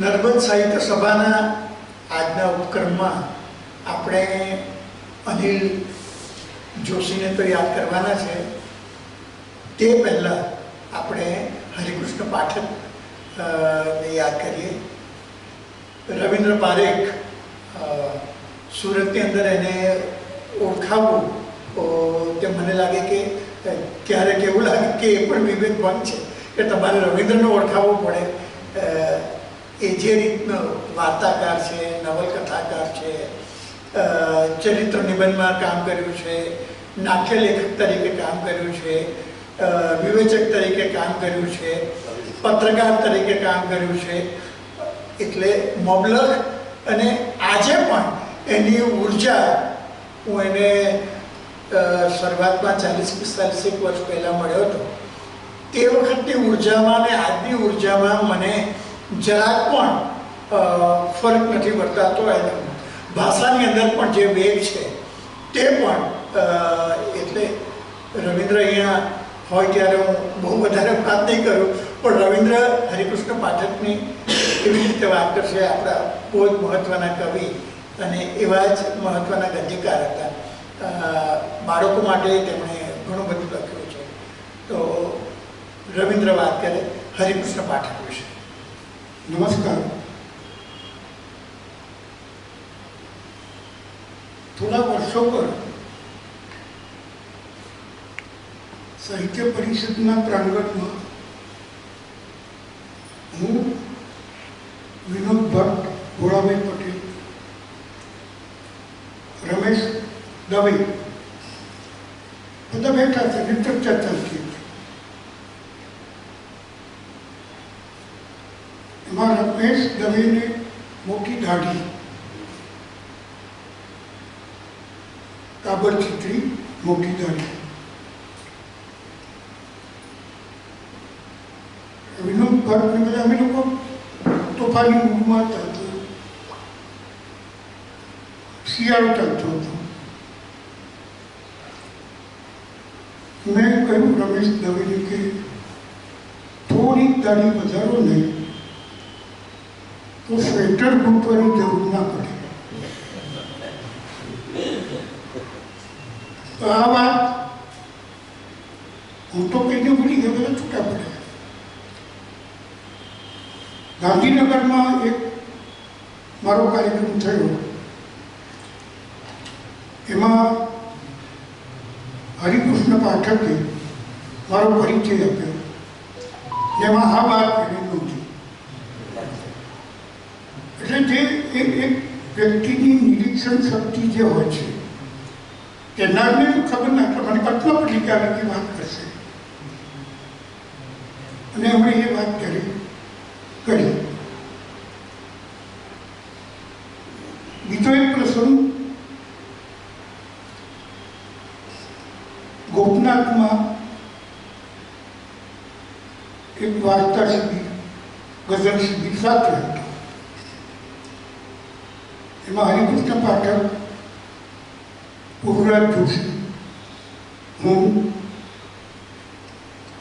નર્મદ સાહિત્ય સભાના આજના ઉપક્રમમાં આપણે અનિલ જોશીને તો યાદ કરવાના છે. તે પહેલાં આપણે હરિકૃષ્ણ પાઠક ને યાદ કરીએ. રવિન્દ્ર પારેખ સુરતની અંદર એને ઓળખાવવું તો મને લાગે કે ક્યારેક એવું લાગે કે એ પણ વિવેક ભંગ છે, કે તમારે રવિન્દ્રને ઓળખાવવું પડે. એ જે રીતનો વાર્તાકાર છે, નવલકથાકાર છે ચરિત્ર નિબંધમાં કામ કર્યું છે નાટ્ય લેખક તરીકે કામ કર્યું છે વિવેચક તરીકે કામ કર્યું છે, પત્રકાર તરીકે કામ કર્યું છે. એટલે મોબલક અને આજે પણ એની ઊર્જા હું એને શરૂઆતમાં ચાલીસ પિસ્તાલીસ એક વર્ષ પહેલાં મળ્યો હતો. તે વખતની ઉર્જામાં અને આજની ઉર્જામાં મને જરાક પણ ફરક નથી વર્તાતો એને ભાષાની અંદર પણ જે વેગ છે, તે પણ એટલે રવિન્દ્ર અહીંયા હોય ત્યારે હું બહુ વધારે વાત નહીં કરું, પણ રવિન્દ્ર હરિકૃષ્ણ પાઠકની એવી રીતે વાત કરશે, આપણા બહુ જ મહત્ત્વના કવિ અને એવા જ મહત્ત્વના ગદ્યકાર હતા. બાળકો માટે તેમણે ઘણું બધું લખ્યું છે. તો રવિન્દ્ર વાત કરે, હરિકૃષ્ણ પાઠક વિશે. નમસ્કાર થોડા વર્ષો પર સાહિત્ય પરિષદના પ્રાંગણમાં હું વિનોદ ભટ્ટ ભોળાભાઈ પટેલ રમેશ દવે બધા બેઠા હતા ને ચર્ચા ચાલતી હતી એમાં રમેશ દવેને મોટી દાઢી કાબર ચિત્રી મોટી દાઢી વિનોદ ભટ્ટ ને બધા અમે લોકો તોફાની ઊંઘમાં હતા. શિયાળો ચાલતો હતો. મેં કહ્યું રમેશ દવેને કે થોડીક દાઢી વધારો નહીં તો સ્વેટર ગૂંટવાની જરૂર ના પડે. તો આ વાત હું તો કહીને ભૂલી ગયો બધા છૂટા પડ્યા ગાંધીનગરમાં એક મારો કાર્યક્રમ થયો. એમાં હરિકૃષ્ણ પાઠકે મારો પરિચય આપ્યો. જેમાં આ વાત કરી નહોતી એટલે જે એક એક વ્યક્તિની નિરીક્ષણ શક્તિ જે હોય છે, તેનાને તો ખબર ના પણ મને કલ્પના પડી વાત કરશે. અને એમણે એ વાત કરી. કરી. બીજો એક પ્રસંગ ગોપનાથમાં એક વાર્તા શિબિર ગઝલ શિબિર સાથે. એમાં હરિકૃષ્ણ પાઠક પુરુરાજ જોશી. હું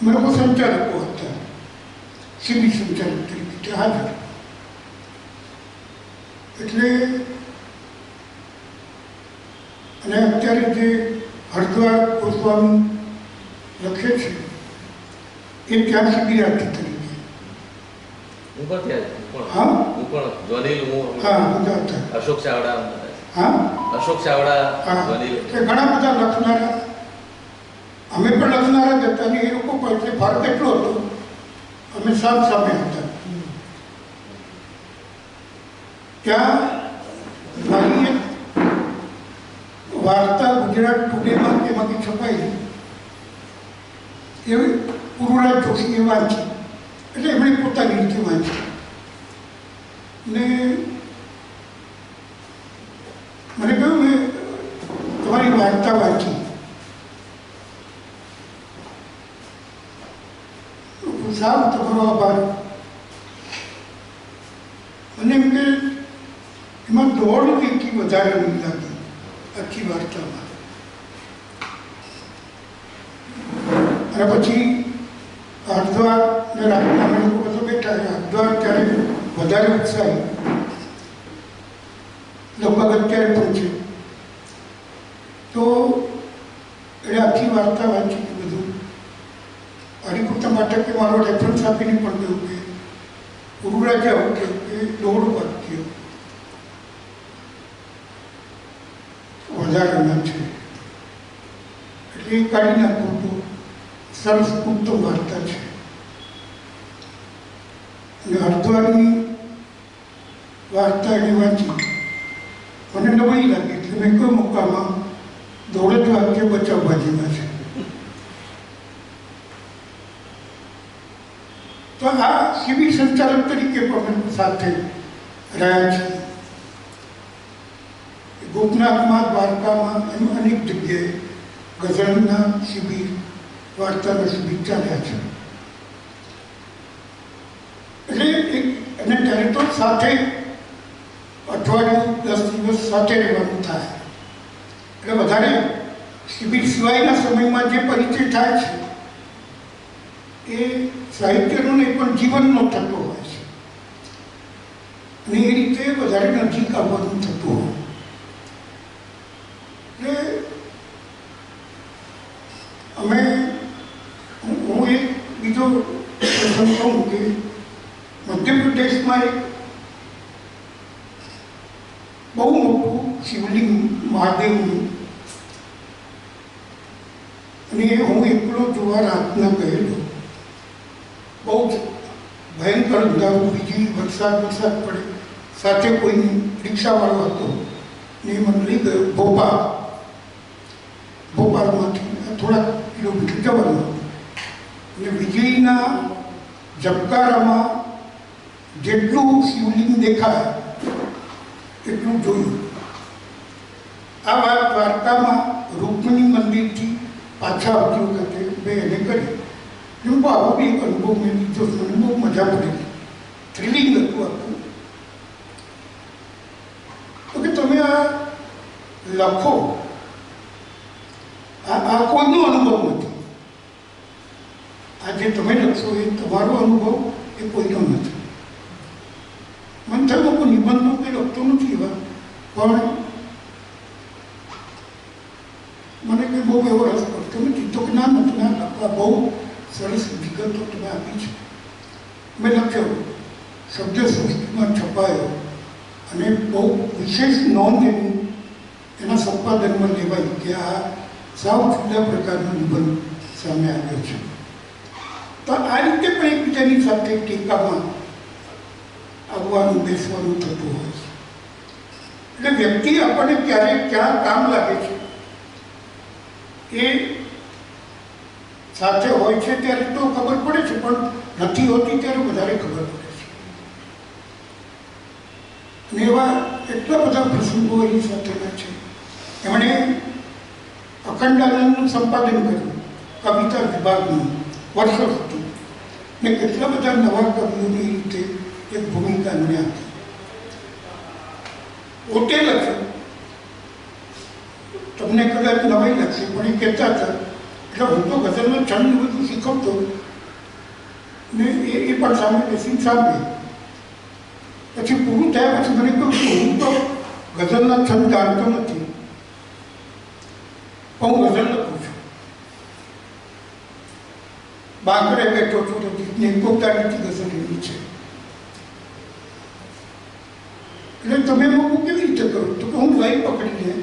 અમે લોકો સંચાલકો હતા શિબિર સંચાલક તરીકે એટલે અને અત્યારે જે હરદ્વાર ગોસ્વામી લખે છે એ ત્યાં તરીકે. ધ્વનિલ હું હા? અશોક ચાવડા હા? અશોક ચાવડા ઘણા બધા લખનારા અમે પણ લખનારા જ હતા ને એ લોકો એટલે ફરક એટલો હતો અમે સાત સામે હતા. ત્યાં મારી એક વાર્તા ગુજરાત ટુડેમાં તેમાંથી છપાઈ એવી પુરુરાજ જોશીએ વાંચી એટલે એમણે પોતાની રીતે વાંચી ને મને કહ્યું મેં તમારી વાર્તા વાંચી સારું તમારો આભાર મને એમ કે વધારે નહીં લાગી. આખી વાર્તામાં. અને પછી હરિદ્વાર ને અમે લોકો બધા બેઠા હરિદ્વાર ત્યારે વધારે ઉત્સાહ. લગભગ અત્યારે છે તો એટલે આખી વાર્તા વાંચી બધું. હરિકુતા માટે કે મારો રેફરન્સ આપીને પણ કહ્યું કે, ગુરુરાજે આવું કહ્યું કે, દોડ વાક્ય વધારાના છે. એટલે એ કાઢી નાખવું સરસ ઉત્તમ વાર્તા છે. અને હરદ્વારની વાર્તા એને વાંચી. મને નવાઈ લાગી એટલે મેં કોઈ મુકામાં દોડત વાક્ય બચાવવા જેવા છે. તો આ શિબિર સંચાલક તરીકે પણ સાથે રહ્યા છીએ. ગોપનાથમાં દ્વારકામાં એમ અનેક જગ્યાએ ગઝલના શિબિર, વાર્તાના શિબિર ચાલ્યા છે. એટલે એક અને ત્યારે તો સાથે અઠવાડિયું દસ દિવસ સાથે રહેવાનું થાય. એટલે વધારે શિબિર સિવાયના સમયમાં જે પરિચય થાય છે, એ સાહિત્યનો નહીં પણ જીવનનો થતો હોય છે. અને એ રીતે વધારે નજીક આવવાનું થતું હોય એટલે અમે હું હું એક બીજો પ્રસંગ કહું કે મધ્યપ્રદેશમાં એક બહુ મોટું શિવલિંગ મહાદેવનું. અને હું એકલો જોવા રાતના ગયેલો. બહુ જ ભયંકર અંધારું વીજળી વરસાદ વરસાદ પડે. સાથે કોઈ રિક્ષાવાળો હતો. ને મને લઈ ગયો ભોપાલ. ભોપાલમાંથી થોડાક કિલોમીટર જવાનું. અને વીજળીના ઝબકારામાં જેટલું શિવલિંગ દેખાય, એટલું જોયું. આ વાત દ્વારકામાં રૂકમણી મંદિરથી પાછા આવતી વખતે મેં એને કરી. બહુ આવો બી અનુભવ મેં લીધો, મને બહુ મજા પડી. થ્રિલિંગ હતું આખું. તો કે તમે આ લખો. આ આ કોઈનો અનુભવ નથી. આ જે તમે લખશો એ તમારો અનુભવ, એ કોઈનો નથી. થયું કોઈ લખતો નથી હવે પણ મને કંઈ બહુ એવો રસ પડતો. નથી તો ના, નથી, ના, લખવા બહુ સરસ વિગતો તમે આપી છે. મેં લખ્યો. શબ્દ સૃષ્ટિમાં છપાયો અને બહુ વિશેષ નોંધ એના સંપાદનમાં લેવાય કે આ સાવ જુદા પ્રકારનો નિબંધ સામે આવ્યો છે. તો આ રીતે પણ એકબીજાની સાથે ટેકામાં આવવાનું, બેસવાનું થતું હોય છે. એટલે વ્યક્તિ આપણને ક્યારે ક્યાં કામ લાગે છે, એ સાથે હોય છે ત્યારે તો ખબર પડે છે, પણ નથી હોતી ત્યારે વધારે ખબર પડે છે. અને એવા એટલા બધા પ્રસંગો એની સાથેના છે. એમણે અખંડાનંદનું સંપાદન કર્યું, કવિતા વિભાગનું, વર્ષો હતું ને કેટલા બધા નવા કવિઓની રીતે એક ભૂમિકા આપી. પોતે લખ્યું તમને કદાચ નવાઈ લાગશે, પણ એ કહેતા હતા, એટલે હું તો ગઝલમાં છંદ બધું શીખવતો ને એ પણ સામે બેસીને સાંભળી. પછી પૂરું થયા પછી મને કહ્યું કે હું તો ગઝલના છંદ જાણતો નથી. પણ હું ગઝલ લખું છું. બાંકડે બેઠો છું તો જીતને પોતાની ગઝલ એવી છે. એટલે તમે લોકો કેવી રીતે કરો? તો કે હું લાઈન પકડીને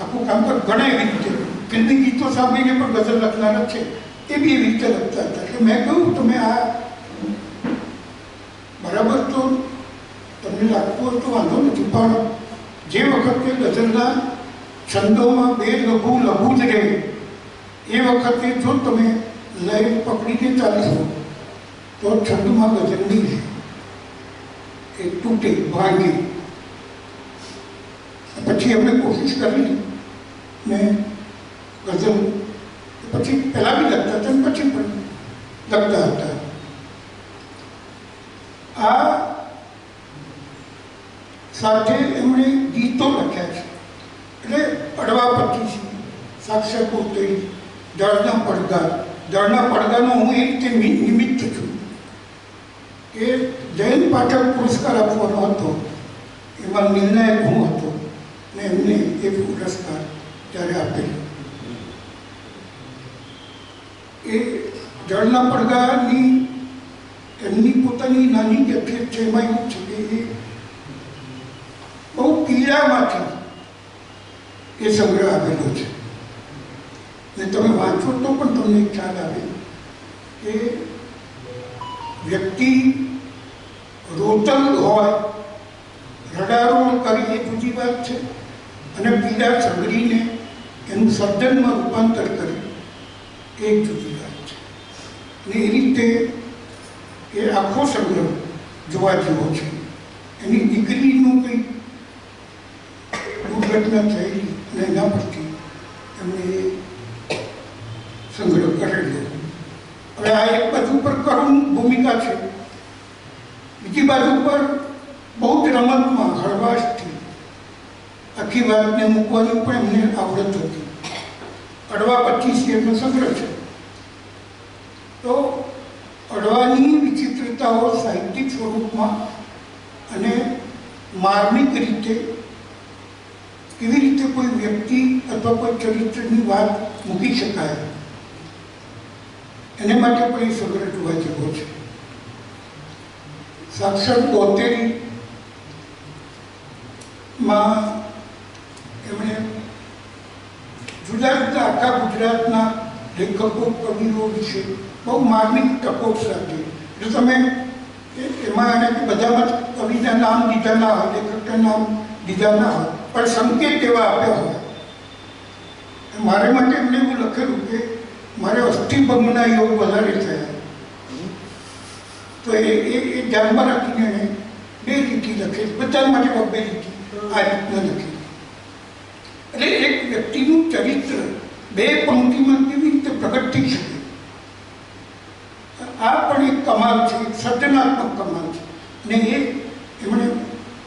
આખું કામ પર ઘણા એવી રીતે ફિલ્મી ગીતો સાંભળીને પણ ગઝલ લખનારા છે. એ બી એવી રીતે લખતા હતા. એટલે મેં કહ્યું, તમે આ બરાબર તો તમને લાગતું હોય તો વાંધો નથી, પણ જે વખતે ગઝલના છંદોમાં બે લઘુ લઘુ જ રહે, એ વખતે જો તમે લય પકડીને ચાલીશો તો છંદમાં ગઝલ નહીં રહે. એ તૂટે, ભાંગે. પછી એમણે કોશિશ કરી ને ગઝલ પછી પહેલાં બી લખતા હતા પછી પણ લખતા હતા. આ સાથે એમણે ગીતો લખ્યા છે. એટલે પડવા પછી સાક્ષર પોતે દળના પડદા, દળના પડદાનો હું એક રીતે નિમિત્ત છું કે જૈન પાઠક પુરસ્કાર આપવાનો હતો. એમાં નિર્ણાયક હું હતો. ને એમને એ પુરસ્કાર ત્યારે આપેલો એ જળના પડઘાની એમની પોતાની નાની કેફિયત છે, એમાં એવું છે કે એ બહુ પીડામાંથી એ સંગ્રહ આવેલો છે. ને તમે વાંચો તો પણ તમને ખ્યાલ આવે કે વ્યક્તિ રોતલ હોય રડારોળ કરી, એ બીજી વાત છે. અને પીડા સંગ્રહીને એનું સર્જનમાં રૂપાંતર કર્યું. એ જુદી વાત છે. અને એ રીતે એ આખો સંગ્રહ જોવા જેવો છે. એની દીકરીનું કંઈ દુર્ઘટના થયેલી અને એના પરથી એમણે સંગ્રહ કરેલો. હવે આ એક બાજુ પર કરુણ ભૂમિકા છે. બીજી બાજુ પર બહુ જ રમતમાં હળવાશથી આખી વાતને મૂકવાની પણ એમને આવડત હતી અડવા પચીસ એમનો સંગ્રહ છે. તો અડવાની વિચિત્રતાઓ સાહિત્યિક સ્વરૂપમાં અને માર્મિક રીતે કેવી રીતે કોઈ વ્યક્તિ અથવા કોઈ ચરિત્રની વાત મૂકી શકાય, એને માટે પણ એ સંગ્રહ જોવા જેવો છે. સાક્ષર બોતેરી માં એમણે જુદા જુદા આખા ગુજરાતના લેખકો કવિઓ વિશે બહુ માર્મિક ટકોર સાથે જો તમે એ- એમાં એને કે બધામાં જ કવિના નામ દીધા ના હોય લેખકના નામ દીધા ના હોય પણ સંકેત એવા આપ્યા હોય મારે માટે એમણે એવું લખેલું કે મારે અસ્થિભંગના યોગ વધારે થયા તો એ એ એ ધ્યાનમાં રાખીને એણે બે લીટી લખેલી બધા માટે બે લીટી આ રીતના લખેલી એટલે એક વ્યક્તિનું ચરિત્ર બે પંક્તિમાં કેવી રીતે પ્રગટ થઈ શકે. આ પણ એક કમાલ છે સર્જનાત્મક કમાલ છે. અને એ એમણે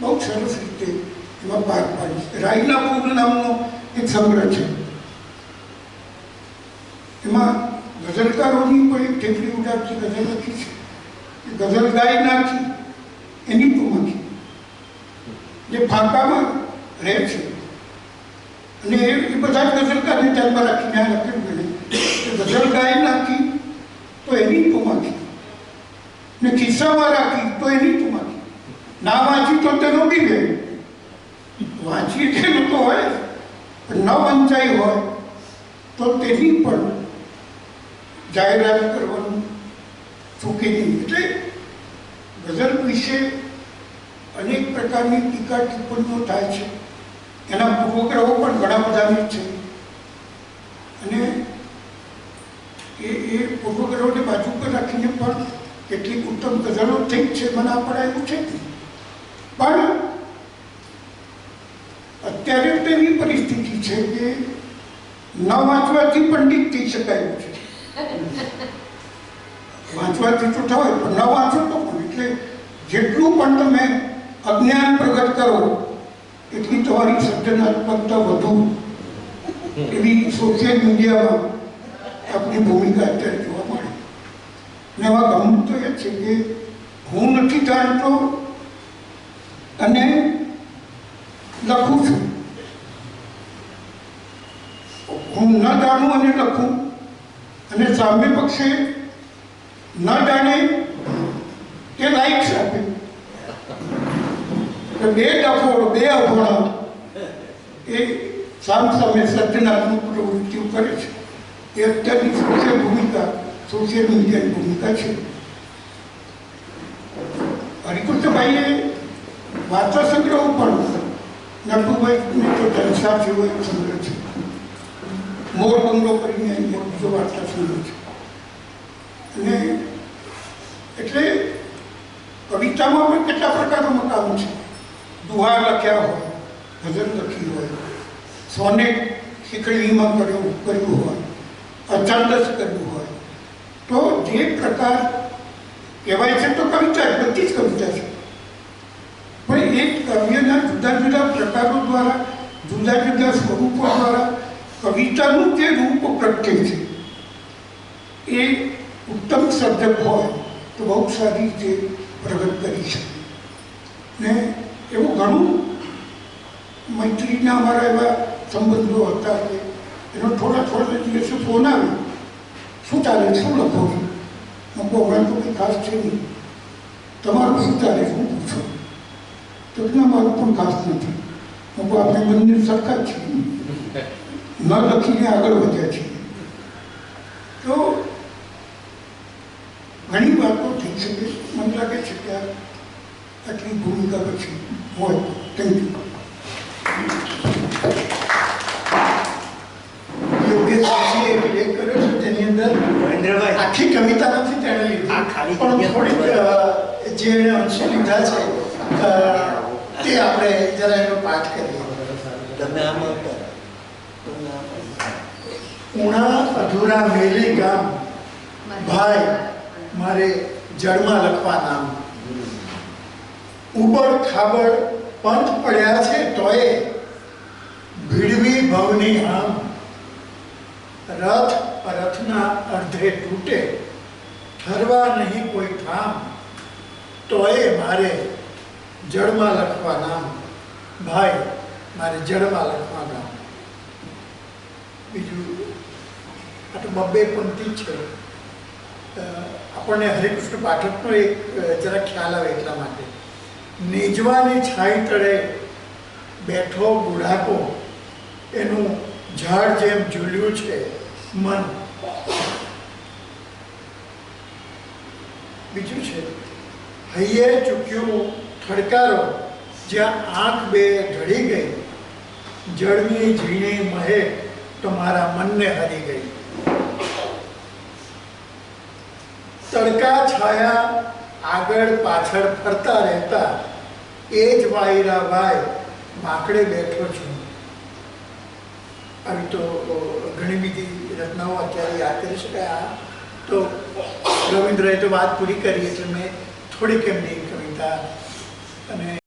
બહુ સરસ રીતે એમાં પાર પાડી છે. રાયલા પૂર નામનો એક સંગ્રહ છે. એમાં ગઝલકારોની પણ એક ઠેકડી ઉડાડતી ગઝલ લખી છે. ગઝલ ગાય નાખી એની ટૂંકી જે ફાંકામાં રહે છે. અને એ બધા જ ગઝલકારને ધ્યાનમાં રાખીને આ લખેલું એને ગઝલ ગાય નાખી, તો એની ટૂંકી ને ખિસ્સામાં રાખી, તો એની ટૂંકી ના વાંચી તો તેનો બી ગઈ વાંચી તેનું તો હોય ન વંચાઈ હોય, તો તેની પણ જાહેરાત કરવાનું ચૂકી નહીં. એટલે ગઝલ વિશે અનેક પ્રકારની ટીકા ટિપ્પણીઓ થાય છે. એના પૂર્વગ્રહો પણ ઘણા બધાની છે. અને એ એ પૂર્વગ્રહોને બાજુ પર રાખીને પણ કેટલીક ઉત્તમ ગઝલો થઈ છે, મને આ એવું છે. પણ અત્યારે તો એવી પરિસ્થિતિ છે કે ન વાંચવાથી પંડિત થઈ શકાય એવું છે. વાંચવાથી તો થાય, પણ ન વાંચો તો એટલે જેટલું પણ તમે અજ્ઞાન પ્રગટ કરો એટલી તમારી સર્જનાત્મકતા વધુ એવી સોશિયલ મીડિયામાં આપણી ભૂમિકા અત્યારે જોવા મળે. ને એમાં ગમત તો એ છે કે હું નથી જાણતો અને લખું છું. હું ન જાણું અને લખું અને સામે પક્ષે ન જાણે તે લાઈક્સ આપે. બે ડફોળ બે અભોણા. એ સામ સામે સર્જનાત્મક પ્રવૃત્તિઓ કરે છે. એ અત્યારની સોશિયલ ભૂમિકા, સોશિયલ મીડિયાની ભૂમિકા છે. હરિકૃષ્ણભાઈએ વાર્તા સંગ્રહ પણ નટુભાઈને તો જલસા જેવો એક સંગ્રહ છે. મોર બંગલો કરીને એક બીજો વાર્તા સંગ્રહ છે. અને એટલે કવિતામાં પણ કેટલા પ્રકારોમાં કામ છે. દુહા લખ્યા હોય ગઝલ લખી હોય સોનેટ શીખડીમાં કર્યું કર્યું હોય અચાંદસ કર્યું હોય. તો જે પ્રકાર કહેવાય છે તો કવિતા જ, બધી જ કવિતા છે. પણ એ કાવ્યના જુદા જુદા પ્રકારો દ્વારા જુદા જુદા સ્વરૂપો દ્વારા કવિતાનું જે રૂપ પ્રગટે છે એ ઉત્તમ સર્જક હોય તો બહુ સારી રીતે પ્રગટ કરી છે ને એવું ઘણું મૈત્રીના અમારા એવા સંબંધો હતા કે એનો થોડા થોડા દિવસે ફોન આવે શું ચાલે? શું લખો? હું કહું તો કંઈ ખાસ છે નહીં. તમારું શું ચાલે? શું પૂછો? તો કે મારું પણ ખાસ નથી. હું કહું આપણે બંને સરખા છીએ ન લખીને આગળ વધ્યા છીએ. તો ઘણી વાતો થઈ શકે, મને લાગે છે કે આ આટલી ભૂમિકા પછી હોય. થેન્ક યુ આખી કવિતા નથી તેણે લીધી. પણ થોડીક. જે એણે અંશો લીધા છે તે આપણે જરા એનો પાઠ કરીએ. તમે આમાં હતા. તમે આમાં. ઉણા અધૂરા મેલી ગામ. ભાઈ મારે જળમાં લખવા નામ. ઉબડ ખાબડ પંથ પડ્યા છે તોય ભીડવી ભવની આમ. રથ રથના અર્ધે તૂટે, ઠરવા નહીં કોઈ ઠામ. તોય મારે જળમાં લખવા નામ. ભાઈ, મારે જળમાં લખવા નામ. બીજું, આ બબ્બે પંક્તિ છે. આપણને હરિકૃષ્ણ પાઠકનો એક જરા ખ્યાલ આવે એટલા માટે. નેજવાની છાંય તળે બેઠો બુઢાકો એનું ઝાડ જેમ ઝૂલ્યું છે મન. બીજું છે, હૈયે ચૂક્યું થડકારો, જ્યાં આંખ બે ઢળી ગઈ. જળની ઝીણી મહે તો મારા મનને હરી ગઈ. તડકા છાયા આગળ પાછળ ફરતા રહેતા એ જ વાયરા ભાઈ માકડે બેઠો છું. આવી તો ઘણી બીજી રચનાઓ અત્યારે યાદ કરી શકાય. આ તો રવિન્દ્રએ તો વાત પૂરી કરી, એટલે મેં થોડીક એમની કવિતા અને